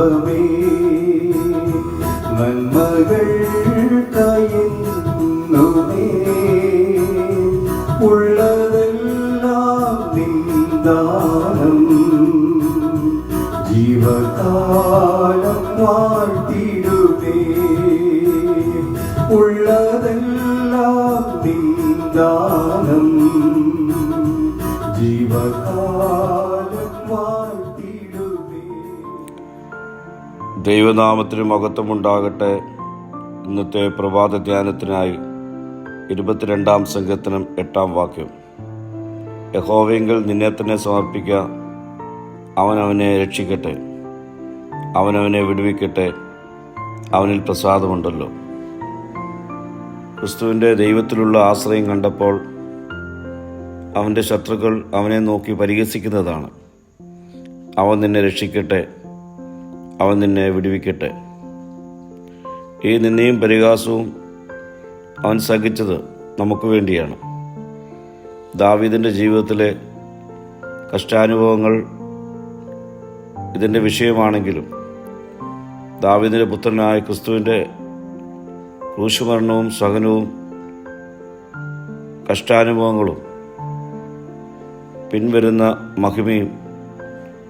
தெய்வமே நன்மகள் தாயின் உள்ளதெல்லாம் நிந்தானம் ஜீவகாலம் வாழ்த்திடுவே உள்ளதெல்லாம் நிந்தானம் ஜீவகாலம் ദൈവനാമത്തിന് മഹത്വമുണ്ടാകട്ടെ. ഇന്നത്തെ പ്രഭാത ധ്യാനത്തിനായി ഇരുപത്തിരണ്ടാം സംഘത്തിനും എട്ടാം വാക്യം. യഹോവെങ്കിൽ നിന്നെ തന്നെ സമർപ്പിക്കുക അവനവനെ രക്ഷിക്കട്ടെ. അവനവനെ വിടുവിക്കട്ടെ. അവനിൽ പ്രസാദമുണ്ടല്ലോ. ക്രിസ്തുവിന്റെ ദൈവത്തിലുള്ള ആശ്രയം കണ്ടപ്പോൾ അവന്റെ ശത്രുക്കൾ അവനെ നോക്കി പരിഹസിക്കുന്നതാണ്. അവൻ നിന്നെ രക്ഷിക്കട്ടെ. അവൻ നിന്നെ വിടുവിക്കട്ടെ. ഈ നിന്നെയും പരിഹാസവും അവൻ സഹിച്ചത് നമുക്ക് വേണ്ടിയാണ്. ദാവീദിന്റെ ജീവിതത്തിലെ കഷ്ടാനുഭവങ്ങൾ ഇതിന്റെ വിഷയമാണെങ്കിലും ദാവീദിന്റെ പുത്രനായ ക്രിസ്തുവിന്റെ ക്രൂശുമരണവും സഹനവും കഷ്ടാനുഭവങ്ങളും പിൻവരുന്ന മഹിമയും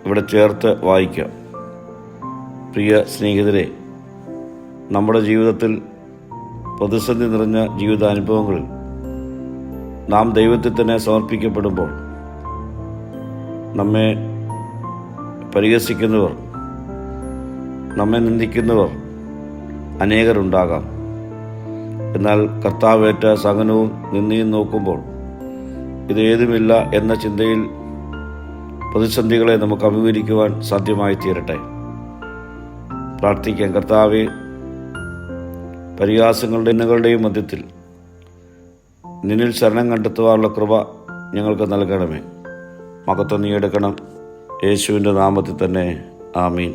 ഇവിടെ ചേർത്ത് വായിക്കാം. പ്രിയ സ്നേഹിതരെ നമ്മുടെ ജീവിതത്തിൽ പ്രതിസന്ധി നിറഞ്ഞ ജീവിതാനുഭവങ്ങളിൽ നാം ദൈവത്തിൽ തന്നെ സമർപ്പിക്കപ്പെടുമ്പോൾ നമ്മെ പരിഹസിക്കുന്നവർ നമ്മെ നിന്ദിക്കുന്നവർ അനേകരുണ്ടാകാം. എന്നാൽ കർത്താവേറ്റ സഹനവും നിന്ദിയും നോക്കുമ്പോൾ ഇത് ഇതേതുമില്ല എന്ന ചിന്തയിൽ പ്രതിസന്ധികളെ നമുക്ക് അഭിമുഖീകരിക്കുവാൻ സാധ്യമായി തീരട്ടെ പ്രാർത്ഥിക്കാം. കർത്താവ് പരിഹാസങ്ങളുടെ ഇന്നുകളുടെയും മധ്യത്തിൽ നിന്നിൽ ശരണം കണ്ടെത്തുവാനുള്ള കൃപ ഞങ്ങൾക്ക് നൽകണമേ. മകത്വം നീ എടുക്കണം. യേശുവിന്റെ നാമത്തിൽ തന്നെ. ആമീൻ.